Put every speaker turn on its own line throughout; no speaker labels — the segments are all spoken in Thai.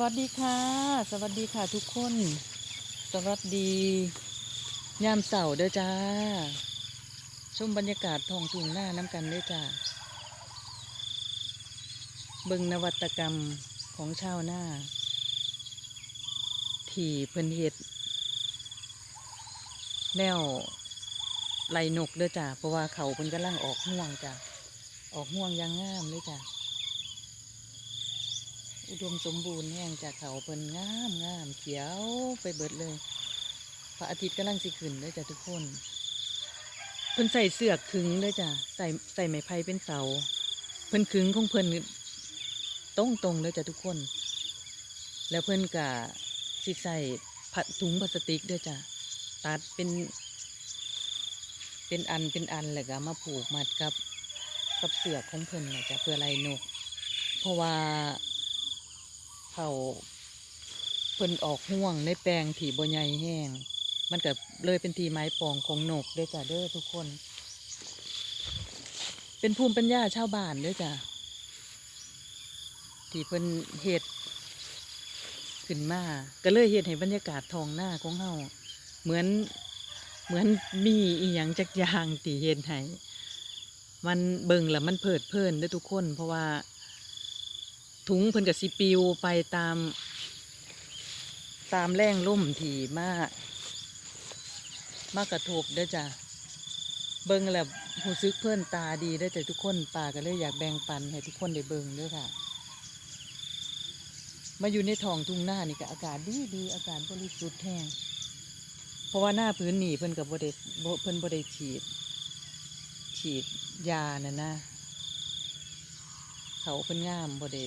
วัสดีค่ะ สวัสดีค่ะทุกคน สวัสดียามเสาร์เด้อจ้า ชมบรรยากาศทองทุ่งหน้าน้ำกันเด้อจ้าเบิงนวัตกรรมของชาวหน้า ที่เพิ่นเฮ็ดแนวไล่นกเด้อจ้าเพราะว่าเขาเพิ่นกำลังออกห่วงจ้าออกห่วงยางงามเลยจ้า อุดมสมบูรณ์แห้งจากเขาเพิ่นงามงามเขียวไปเบิดเลย พระอาทิตย์กำลังสิขึ้นเลยจ้ะทุกคนเพิ่นใส่เสื้อขึงเลยจ้ะใส่ใส่ไม้ไผ่เป็นเสาเพิ่นขึงของเพิ่นตรงตรงเลยจ้ะทุกคน แล้วเพิ่นกะสิใส่ผัดถุงพลาสติกด้วยจ้ะตัดเป็น เป็นอันเป็นอันแล้วก็มาผูกมัดกับกับเสือของเพิ่นนะจ้ะเพื่อไล่นก เพราะว่า เขาเพิ่นออกห่วงในแปลงถี่บใหญ่แห้ง มันก็เลยเป็นทีไม้ปองของนกเด้อจ้ะเด้อทุกคน เป็นภูมิปัญญาชาวบ้านเด้อจ้ะที่เพิ่นเฮ็ดขึ้นมา ก็เลยเฮ็ดให้บรรยากาศทองหน้าของเฮาเหมือนเหมือนมีอีหยังจักอย่างที่เฮ็ดให้มันเบิ่งแล้วมันเพิดเพลินเด้อทุกคน เพราะว่า ถุงเพิ่นกับสิปิวไปตาม ตามแรงล่มที่มาก มากกระทบเด้อจ้ะเบิ่งแล้วหูซึกเพื่อนตาดีเด้อจ้ะทุกคนป่าก็เลยอยากแบ่งปันให้ทุกคนได้เบิ่งด้อค่ะ มาอยู่ในท้องทุ่งหน้านี่ก็อากาศดีดีอากาศบริสุทธิ์แห้งเพราะว่าหน้าพื้นนี่เพิ่นกับบ่ได้บ่เพิ่นบ่ได้ฉีด ฉีดยาน่ะนะ เขาเป็นงามบ่ได้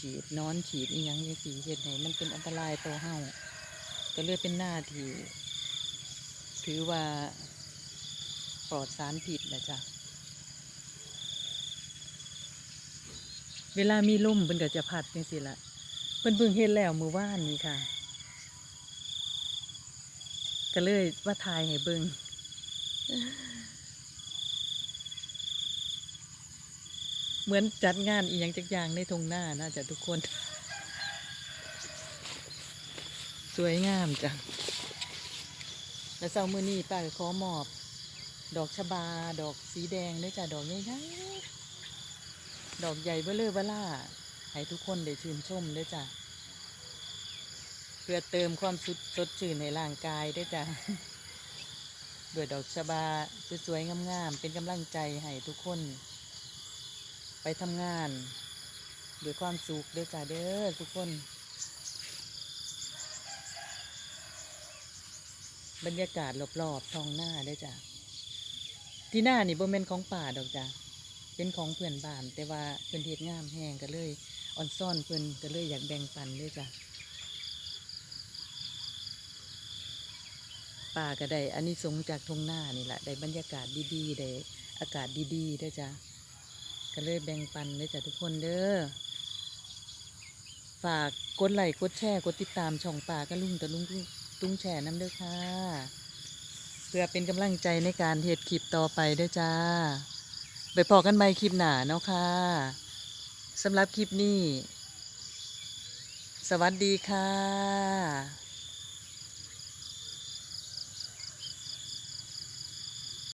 ฉีดนอนฉีดอีหยังจังซี่เฮ็ดให้มันเป็นอันตรายต่อเฮาก็เลยเป็นหน้าที่ถือว่าปลอดสารพิษนะจ๊ะ เวลามีลมเพิ่นก็จะพัดจังซี่ละเพิ่นเพิ่งเฮ็ดแล้วมือว่านนี้ค่ะ ก็เลยว่าทายให้เบิ่ง เหมือนจัดงานอีหยังจักอย่างในทงหน้าน่าจะทุกคน สวยงามจ้ะและเช้ามื้อนี้ป้าก็ขอมอบ ดอกชบา ดอกสีแดงด้วยจ้ะดอกใหญ่ๆดอกใหญ่เบ้อเลอเบ้อล่าให้ทุกคนได้ชื่นชมด้วยจ้ะเพื่อเติมความสุดสดชื่นในร่างกายด้วยจ้ะด้วยดอกชบาสวยๆงามๆเป็นกำลังใจให้ทุกคน ไปทำงานด้วยความสุขด้อจ้าเด้อทุกคน บรรยากาศรอบๆท้องหน้าเด้จ้าที่หน้านี่บ่แม่นของป่าดอกจ้าเป็นของเพื่อนบ้าน แต่ว่าเพื่อนเฮ็ดงามแห้งก็เลยอ่อนซ่อนเพื่อนก็เลยอยากแบ่งปันเด้จ้าป่าก็ได้อันนี้สงจากทงหน้านี่แหละได้บรรยากาศดีๆได้อากาศดีๆเด้จ้า ก็เลยแบ่งปันเลยจ้ะทุกคนเด้อ ฝากกดไลค์กดแชร์กดติดตามช่องป่าก็ลุงตะลุงตุ้งแชร์น้ำเด้อค่ะ เพื่อเป็นกำลังใจในการเฮ็ดคลิปต่อไปเด้อจ้า ไปพอกันใหม่คลิปหนาเนาะค่ะสำหรับคลิปนี้ สวัสดีค่ะ